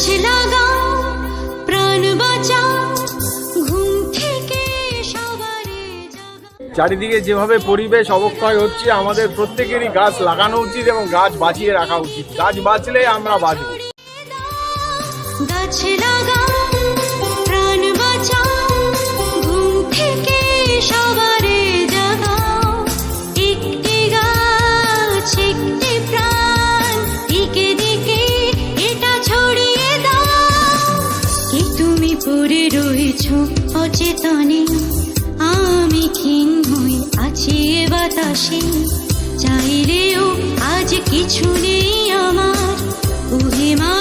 গাছ লাগাও প্রাণ বাঁচাও ঘুম থেকে সবারে চারিদিকে যেভাবে পরিবেশ অবক্ষয় হচ্ছে আমাদের প্রত্যেকেরই গাছ লাগানো উচিত এবং গাছ বাঁচিয়ে রাখা উচিত। গাছ বাঁচলে আমরা বাঁচবো। গাছ লাগাও প্রাণ বাঁচাও ঘুম থেকে সবারে পড়ে রয়েছ অচেতনে। আমি ক্ষীণ হয়ে আছি এ বাতাসে। চাইলেও আজ কিছু নেই আমার। ওহে মানুষ